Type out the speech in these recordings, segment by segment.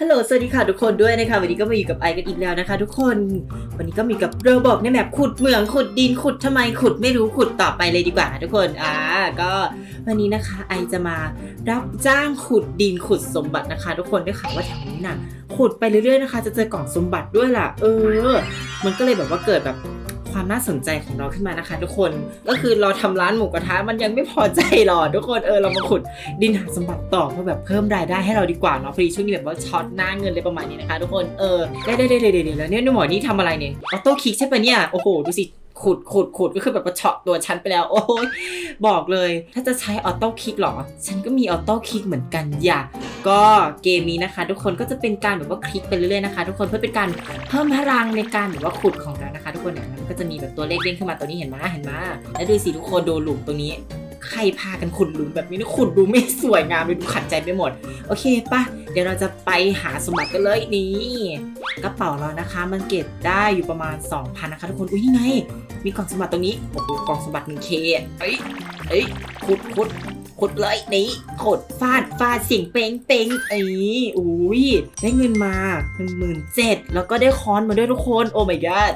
ฮัลโหล สวัสดีค่ะทุกคนด้วยนะคะ วันนี้ก็มาอยู่กับไอกันอีกแล้วนะคะ ทุกคน วันนี้ก็มีกับเราบอกในแบบขุดเหมืองขุดดินขุดทำไมขุดไม่รู้ขุดต่อไปเลยดีกว่าทุกคน อ่า ก็วันนี้นะคะไอจะมารับจ้างขุดดินขุดสมบัตินะคะ ทุกคนได้ข่าวว่าแถวนี้น่ะขุดไปเรื่อยๆนะคะ จะเจอกล่องสมบัติด้วยล่ะ เออ มันก็เลยแบบว่าเกิดแบบ ความน่าสนใจของเราขึ้นมานะคะ ทุกคนก็คือเราทำร้านหมูกระทะมันยังไม่พอใจหรอทุกคนเออเรามาขุดดินหาสมบัติต่อเพื่อแบบเพิ่มรายได้ให้เราดีกว่าเนาะพอดีช่วงนี้แบบว่าช็อตหน้าเงินเลยประมาณนี้นะคะ ทุกคนเออได้ได้ได้ได้แล้วเนี่ยหมอนี่ทำอะไรเนี่ยออโต้คลิกใช่ปะเนี่ยโอ้โหดูสิขุดขุดขุดก็คือแบบว่าเฉาะตัวฉันไปแล้ว โอ้ยบอกเลย ถ้าจะใช้ออโต้คลิกหรอ ฉันก็มีออโต้คลิกเหมือนกันอย่าก็เกมนี้นะคะ ทุกคนก็จะเป็นการแบบว่าคลิกไปเรื่อยๆนะคะ ทุกคนเพื่อเป็นการเพิ่มพลังในการแบบว่าขุดของ คะทุกคนเนี่ยมันก็จะมีแบบตัวเลขเด้งขึ้นมาตัวนี้เห็นไหมเห็นไหมแล้วดูสิทุกคนดูหลุมตรงนี้ ใครพากันขุดหลุมแบบนี้นะขุดดูไม่สวยงามเลยดูขัดใจไปหมด โอเคปะเดี๋ยวเราจะไปหาสมบัติกันเลยนี่กระเป๋าเรานะคะ มันเก็บได้อยู่ประมาณ 2,000นะคะทุกคนอุ้ยนี่ไง มีกล่องสมบัติตรงนี้โอ้โหกล่องสมบัติ 1K เอ้ยเอ้ยขุดขุด ขุดเลยนี่ขุดฟาดฟาดเสียงเป้งเป้งไอ้ยอุ้ยได้เงินมาหนึ่งหมื่นเจ็ดแล้วก็ได้ค้อนมาด้วยทุกคน โอ้ my god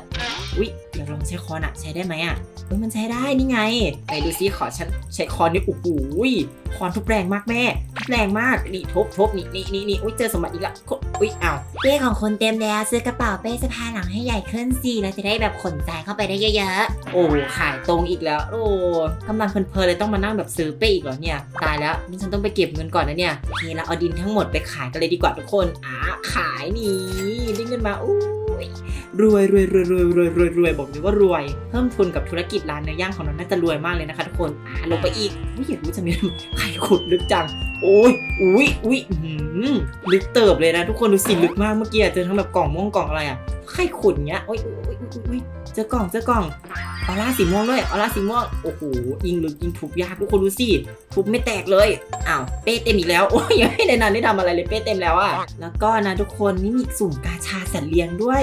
อุ้ยเดี๋ยว ลองใช้ค้อนอะใช้ได้ไหมอะเฮ้ยมันใช้ได้นี่ไงไหนดูซิขอฉันใช้คอนนี่โอ้โหยคอนทุบแรงมากแม่ทุบแรงมากนี่ทุบทุบนี่นี่นี่นี่อุ้ยเจอสมบัติอีกและกดอุ้ยอ้าวเป้ของคนเต็มแล้วซื้อกระเป๋าเป้สะพายหลังให้ใหญ่ขึ้นสิเราจะได้แบบขนจ่ายเข้าไปได้เยอะโอ้ขายตรงอีกแล้ว โอ้กำลังเพลินๆเลยต้องมานั่งแบบซื้อเป้อีกเหรอเนี่ยตายแล้วนี่ฉันต้องไปเก็บเงินก่อนนะเนี่ยโอเคเราเอาดินทั้งหมดไปขายกันเลยดีกว่าทุกคนอ่าขายนี่ได้เงินมาอู้ย รวยรวยรวยรวยรวยรวยรวยบอกเลยว่ารวย เพิ่มทุนกับธุรกิจร้านเนื้อย่างของน้องน่าจะรวยมากเลยนะคะทุกคนอ่าลงไปอีกไม่อยากรู้จะมีใครขุดลึกจัง โอ้ยอุ้ยอุ้ยลึกเติบเลยนะทุกคนดูสิลึกมากเมื่อกี้เจอทั้งแบบกล่องม่วงกล่องอะไรอะ ใครขุดเงี้ยโอ้ยอุ้ยอุ้ยอุ้ยอุ้ยเจอกล่องเจอกล่องออร่าสีม่วงด้วยออร่าสีม่วงโอ้โหยิงลึกยิงทุบยากทุกคนดูสิทุบไม่แตกเลยอ้าวเป้เต็มอีกแล้วโอ้ยยังไม่ได้นานได้ทำอะไรเลยเป้เต็มแล้วอะแล้วก็นะทุกคนนี่มีสุ่มกาชาสัตว์เลี้ยงด้วย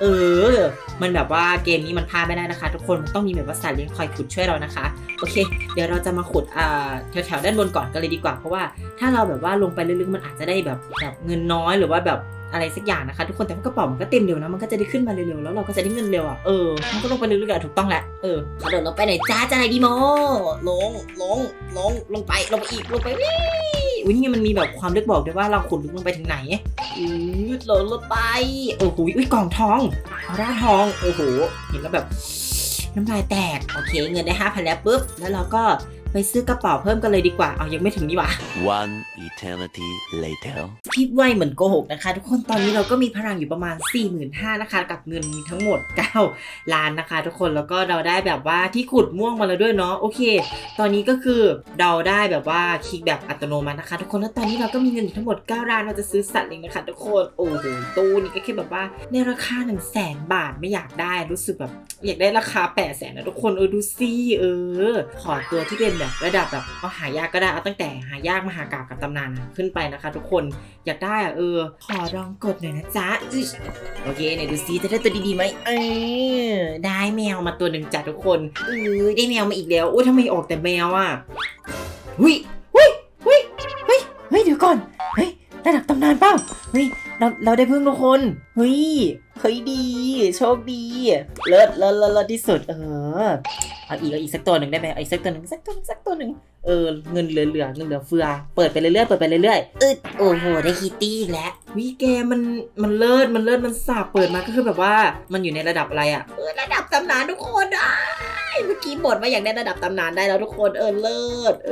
เออ มันแบบว่าเกมนี้มันพลาดไม่ได้นะคะ ทุกคนมันต้องมีแบบว่าสัตว์เลี้ยงคอยขุดช่วยเรานะคะโอเค เดี๋ยวเราจะมาขุดอ่าแถวๆด้านบนก่อนกันเลยดีกว่าเพราะว่าถ้าเราแบบว่าลงไปลึกๆมันอาจจะได้แบบแบบเงินน้อยหรือว่าแบบ อะไรสักอย่างนะคะ ทุกคนแต่ว่ากระเป๋ามันก็เต็มเร็วนะมันก็จะได้ขึ้นมาเร็วๆแล้วเราก็จะได้เงินเร็วอะเออมันก็ลงไปลึกๆอะถูกต้องแหละเออๆเขาโดดลงไปไหนจ้าจะอะไรดีโมลงลงลงลงไปลงไปอีกลงไปวิ่อุ้ยนี่มันมีแบบความลึกบอกด้วยว่าเราขุดลึกลงไปถึงไหนอืดลงลงไปโอ้โหอุ้ยกล่องทองออร่าทองโอ้โหเห็นแล้วแบบน้ำลายแตก โอเค เงินได้ห้าพันแล้วปุ๊บ แล้วเราก็ ไปซื้อกระเป๋าเพิ่มกันเลยดีกว่า เอายังไม่ถึงนี่หว่า One eternity later. คิดไวเหมือนโกหกนะคะ ทุกคนตอนนี้เราก็มีพลังอยู่ประมาณ 4 5 0 0 0นะคะ กับเงินทั้งหมด 9 ล้านนะคะ ทุกคนแล้วก็เราได้แบบว่าที่ขุดม่วงมาแล้วด้วยเนาะโอเค ตอนนี้ก็คือเราได้แบบว่าคลิกแบบอัตโนมัตินะคะ ทุกคนแล้วตอนนี้เราก็มีเงินอยู่ทั้งหมด 9 ล้านเราจะซื้อสัตว์เองนะคะ ทุกคนโอ้โหตู้นี้ก็แค่แบบว่าในราคา1 0 0 0 0แสนบาทไม่อยากได้รู้สึกแบบอยากได้ราคา8 0 0แสนนะทุกคนเออดูสิเออขอตัวที่เป็นแบบระดับแบบเอาหายากก็ได้เอาตั้งแต่หายากมหากาบกับตำนานขึ้นไปนะคะ ทุกคนอยากได้อะเออ ขอลองกดหน่อยนะจ๊ะอึโอเคไหนดูซิจะได้ตัวดีๆไหมเออได้แมวมาตัวหนึ่งจ้ะทุกคนเออได้แมวมาอีกแล้วโอ้ยทำไมออกแต่แมวอะหุยหุยหุยเฮ้ยเฮ้ยเดี๋ยวก่อนเฮ้ยระดับตำนานเปล่าเฮ้ยเราเราได้พึ่งทุกคนเฮ้ย เฮ้ยดี โชคดีเลิศเลิศเลิศเลิศที่สุด เออ เอาอีกเอาอีกสักตัวหนึ่งได้ไหมเอาอีกสักตัวหนึ่งสักตัวหนึ่งสักตัวหนึ่งเออเงินเหลือเหลือเงินเหลือเฟือ เปิดไปเรื่อยๆเปิดไปเรื่อยอึดโอ้โหได้คิตตี้อีกแล้วๆวิแกมันมันเลิศมันเลิศมันสาบเปิดมาก็คือแบบว่ามันอยู่ในระดับอะไรอะเออระดับตำนานทุกคนได้เมื่อกี้บ่นว่าอยากได้ระดับตำนานได้แล้วทุกคนเออเลิศเอ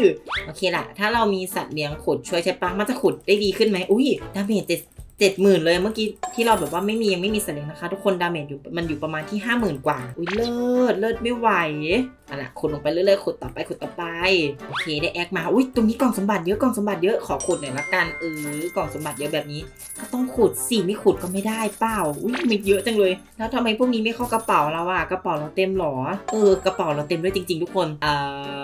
อโอเคล่ะถ้าเรามีสัตว์เลี้ยงขุดช่วยใช่ปะมันจะขุดได้ดีขึ้นไหมอุ้ยดาเมจ เจ็ดหมื่นเลยเมื่อกี้ที่เราแบบว่าไม่มียังไม่มีสัตว์เลี้ยงนะคะ ทุกคนดาเมจอยู่มันอยู่ประมาณที่ห้าหมื่นกว่า อุ้ยเลิศเลิศไม่ไหวอะนะขุดลงไปเรื่อยๆขุดต่อไปขุดต่อไปโอเคได้แอคมาอุ้ยตรงนี้กล่องสมบัติเยอะกล่องสมบัติเยอะขอขุดหน่อยละกันเออกล่องสมบัติเยอะแบบนี้ ก็ต้องขุดสิไม่ขุดก็ไม่ได้เปล่าอุ้ยมีเยอะจังเลย แล้วทำไมพวกนี้ไม่เข้ากระเป๋าเราอะกระเป๋าเราเต็มหรอเออกระเป๋าเราเต็มด้วยจริง ๆ ทุกคนเอ่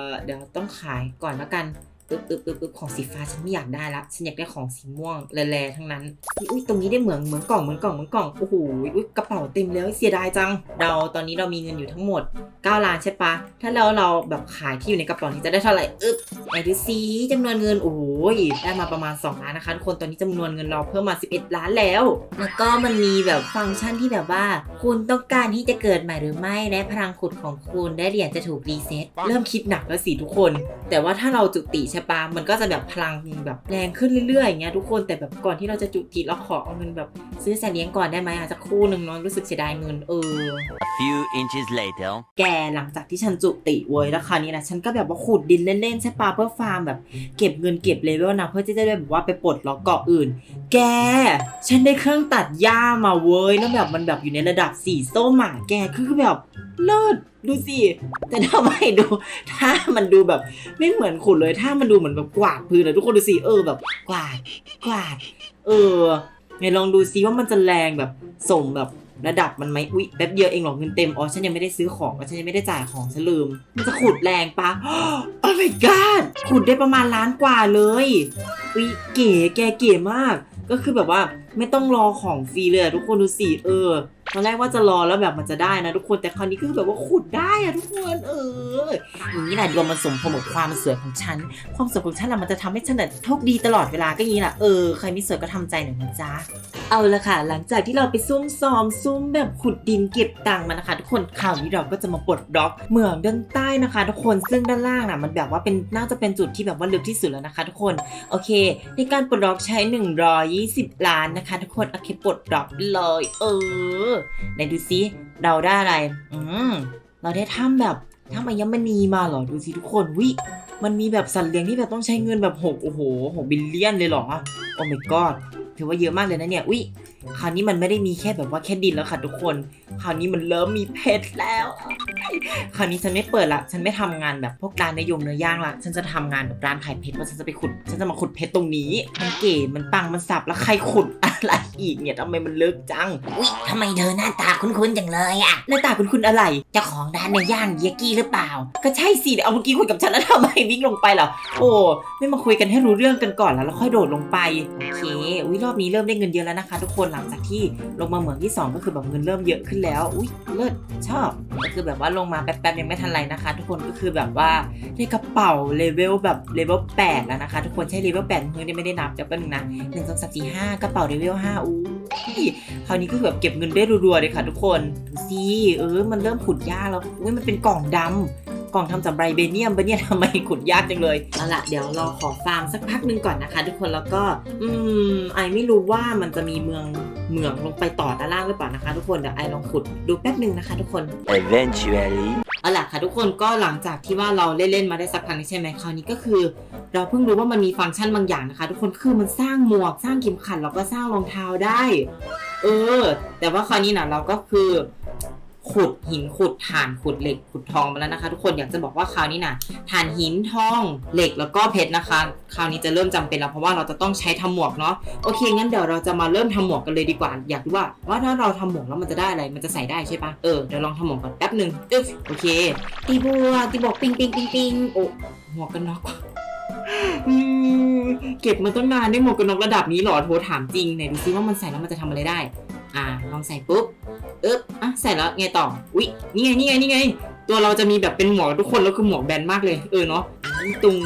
อเดี๋ยวต้องขายก่อนละกัน อึ๊บอึ๊บอึ๊บอึ๊บของสีฟ้าฉันไม่อยากได้ละฉันอยากได้ของสีม่วงแร่ๆทั้งนั้นอุ้ยตรงนี้ได้เหมืองเหมืองกล่องเหมืองกล่องเหมืองกล่องโอ้โหอุ้ยกระเป๋าเต็มแล้วเสียดายจัง เราตอนนี้เรามีเงินอยู่ทั้งหมด9ล้านใช่ปะถ้าแล้วเราแบบขายที่อยู่ในกระเป๋านี้จะได้เท่าไหร่อึ๊บไหนดูซิจำนวนเงินโอ้ยได้มาประมาณ2ล้านนะคะทุกคนตอนนี้จำนวนเงินเราเพิ่มมา 11 ล้านแล้ว แล้วก็มันมีแบบฟังก์ชันที่แบบว่า คุณต้องการที่จะเกิดใหม่หรือไม่และพลังขุดของคุณได้เหรียญจะถูกรีเซ็ตเริ่มคิดหนักแล้วสิทุกคน แต่ว่าถ้าเราจุติใช่ปะมันก็จะแบบพลังแบบแรงขึ้นเรื่อยๆอย่างเงี้ยทุกคนแต่แบบก่อนที่เราจะจุติเราขอเอาเงินแบบซื้อสัตว์เลี้ยงก่อนได้ไหมอาจจะคู่หนึ่งเนาะรู้สึกเสียดายเงินเออ A few inches later. แกหลังจากที่ฉันจุติเว้ยแล้วคราวนี้นะฉันก็แบบว่าขุดดินเล่นๆใช่ปะเพื่อฟาร์มแบบเก็บเงินเก็บเลเวลนะเพื่อที่จะได้แบบว่าไปปลดล็อกเกาะอื่น แก ฉันได้เครื่องตัดหญ้ามาเว้ยแล้วแบบมันแบบอยู่ในระดับสีส้มหมาแกคือแบบ เลิศดูสิแต่ทำไมดูถ้ามันดูแบบไม่เหมือนขุดเลยถ้ามันดูเหมือนแบบกวาดพื้นเลยทุกคนดูสิเออแบบกวาดกวาด เออไงลองดูซิว่ามันจะแรงแบบสมแบบระดับมันไหมอุ๊ยแป๊บเดียวเองหรอกเงินเต็มอ๋อฉันยังไม่ได้ซื้อของฉันยังไม่ได้จ่ายของฉันลืม มันจะขุดแรงปะโอ้ my god ขุดได้ประมาณล้านกว่าเลยอุ๊ยเก๋แกเก๋มาก ก็คือแบบว่าไม่ต้องรอของฟรีเลยทุกคนดูสิเออ ตอนแรกว่าจะรอแล้วแบบมันจะได้นะทุกคนแต่คราวนี้ก็คือแบบว่าขุดได้อะทุกคนเอออย่างนี้แหละดวงมันสมพงกับความสวยของฉัน ความสวยของฉันอะมันจะทำให้ฉันน่ะโชคดีตลอดเวลาก็อย่างนี้แหละเออใครไม่สวยก็ทำใจหน่อยนะจ๊ะเอาละค่ะ หลังจากที่เราไปซุ่มซ้อมซุ่มแบบขุดดินเก็บตังค์มานะคะ ทุกคนข่าวนี้เราก็จะมาปลดล็อกเหมืองด้านใต้นะคะ ทุกคนซึ่งด้านล่างน่ะมันแบบว่าเป็นน่าจะเป็นจุดที่แบบว่าลึกที่สุดแล้วนะคะ ทุกคนโอเค ในการปลดล็อกใช้ 120 ล้านนะคะ ทุกคนโอเคปลดล็อกเลย เออไหนดูซิเราได้อะไร อืมเราได้ถ้ำแบบถ้ำอัญมณีมาเหรอดูสิทุกคนวิมันมีแบบสัตว์เลี้ยงที่แบบต้องใช้เงินแบบหกโอ้โหหกบิลเลียนเลยเหรอโอ้ my god ถือว่าเยอะมากเลยนะเนี่ยวิ คราวนี้มันไม่ได้มีแค่แบบว่าแค่ดินแล้วค่ะทุกคน คราวนี้มันเริ่มมีเพชรแล้ว คราวนี้ฉันไม่เปิดละ ฉันไม่ทำงานแบบพวกร้านเนื้อยงเนื้อย่างละ ฉันจะทำงานแบบร้านขายเพชรว่าฉันจะไปขุด ฉันจะมาขุดเพชรตรงนี้ มันเก๋ มันปัง มันสับ แล้วใครขุดอะไรอีกเนี่ยทำไมมันเลิกจัง อุ๊ยทำไมเธอหน้าตาคุ้นๆจังเลยอะหน้าตาคุณคุณอะไร เจ้าของร้านในย่างเยกี้หรือเปล่า ก็ใช่สิ เอาเมื่อกี้คุยกับฉันแล้วทำไมวิ่งลงไปเหรอ โอ้ไม่มาคุยกันให้รู้เรื่องกันก่อนแล้วแล้วค่อยโดดลงไป โอเค อุ้ยรอบนี้เริ่มได้เงินเยอะแล้วนะคะ ทุกคนหลังจากที่ลงมาเหมืองที่ 2 ก็คือแบบเงินเริ่มเยอะขึ้นแล้ว อุ้ยเลิศชอบก็คือแบบว่าลงมาแป๊บๆยังไม่ทันไรนะคะ ทุกคนก็คือแบบว่าได้กระเป๋าเลเวลแบบเลเวล8แล้วนะคะ ทุกคนใช้เลเวล8เพิ่งไม่ได้นับเดี๋ยวแป๊บนึงนะหนึ่งสองสามสี่ห้ากระเป๋าเลเวล5อู้คราวนี้ก็คือแบบเก็บเงินได้รัวๆเลยค่ะ ทุกคนดูสิเออมันเริ่มขุดยากแล้วอุ้ยมันเป็นกล่องดำ กล่องทำจากไบรเบเนียมปะเนี่ยทำไมขุดยากจังเลยเอาละเดี๋ยวเราขอฟาร์มสักพักหนึงก่อนนะคะ ทุกคนแล้วก็ อืมไอไม่รู้ว่ามันจะมีเมืองเมืองลงไปต่อด้านล่างหรือเปล่านะคะ ทุกคนเดี๋ยวไอลองขุดดูแป๊บหนึงนะคะ ทุกคน Eventually. เอาล่ะค่ะทุกคนก็หลังจากที่ว่าเราเล่นๆมาได้สักพักนึงใช่ไหมคราวนี้ก็คือ เราเพิ่งรู้ว่ามันมีฟังก์ชันบางอย่างนะคะ ทุกคนคือมันสร้างหมวกสร้างเข็มขัดแล้วก็สร้างรองเท้าได้ เออ แต่ว่าคราวนี้นะเราก็คือ ขุดหินขุดถ่านขุดเหล็กขุดทองมาแล้วนะคะ ทุกคนอยากจะบอกว่าคราวนี้นะถ่านหินทองเหล็กแล้วก็เพชรนะคะ คราวนี้จะเริ่มจำเป็นแล้วเพราะว่าเราจะต้องใช้ทำหมวกเนาะโอเคงั้นเดี๋ยวเราจะมาเริ่มทำหมวกกันเลยดีกว่า อยากรู้ว่าว่าถ้าเราทำหมวกแล้วมันจะได้อะไรมันจะใส่ได้ใช่ปะเออเดี๋ยวลองทำหมวกก่อนแป๊บหนึ่งอึ๊บโอเคตีบัวตีบอกปิงปิงปิงปิงโอ้หมวกกันน็อกเก็บมาตั้งนานได้หมวกกันน็อกระดับนี้หรอโทรถามจริงไหนดูซิว่ามันใส่แล้วมันจะทำอะไรได้ อ่าลองใส่ปุ๊บเอ๊บอะใส่แล้วไงต่อ อุ๊ยนี่ไงนี่ไงนี่ไง ตัวเราจะมีแบบเป็นหมวกทุกคนแล้วคือหมวกแบนมากเลยเออเนาะ ยิ่งตรง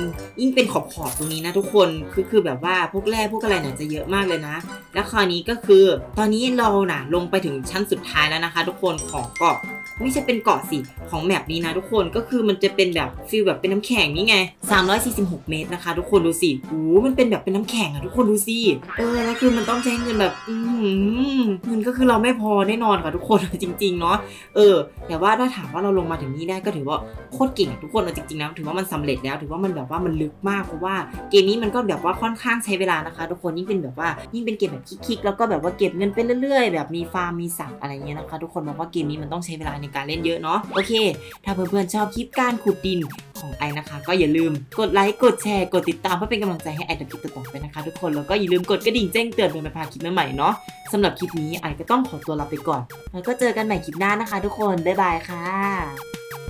ยิ่งเป็นขอบขอบตรงนี้นะทุกคนคือคือแบบว่าพวกแร่พวกอะไรเนี่ยจะเยอะมากเลยนะ แล้วคราวนี้ก็คือ ตอนนี้เราน่ะลงไปถึงชั้นสุดท้ายแล้วนะคะ ทุกคนของเกาะไม่ใช่เป็นเกาะสิของแมปนี้นะทุกคนก็คือมันจะเป็นแบบฟิลแบบเป็นน้ำแข็งนี่ไง 346 เมตรนะคะ ทุกคนดูสิโอ้มันเป็นแบบเป็นน้ำแข็งอะทุกคนดูสิเออแล้วคือมันต้องใช้เงินแบบอืมเงินก็คือเราไม่พอแน่นอนค่ะทุกคนจริงๆเนาะเออ แต่ว่าถ้าถามว่าเราลงมาถึงนี่ได้ก็ถือว่าโคตรเก่งทุกคนเอาจริงๆนะถือว่ามันสำเร็จแล้วถือว่ามันแบบว่ามันลึกมากเพราะว่าเกมนี้มันก็แบบว่าค่อนข้างใช้เวลานะคะ ทุกคนยิ่งเป็นแบบว่ายิ่งเป็นเกมแบบคลิกๆแล้วก็แบบว่าเก็บเงินไปเรื่อยๆ แบบมีฟาร์มมีสัตว์อะไรเงี้ยนะคะ ทุกคนบอกว่าเกมนี้มันต้องใช้เวลาในการเล่นเยอะเนาะโอเค ถ้าเพื่อนๆชอบคลิปการขุดดินของไอนะคะ ก็อย่าลืมกดไลค์กดแชร์กดติดตามเพื่อเป็นกำลังใจให้ไอทำคลิปต่อไปนะคะ ทุกคนแล้วก็อย่าลืมกดกระดิ่งแจ้งเตือนเพื่อไม่พลาดคลิปใหม่ๆเนาะสำหรับคลิปนี้ไอก็ต้องขอตัวลาไปก่อน แล้วก็เจอกันใหม่คลิปหน้านะคะ ทุกคนบ๊ายบายค่ะ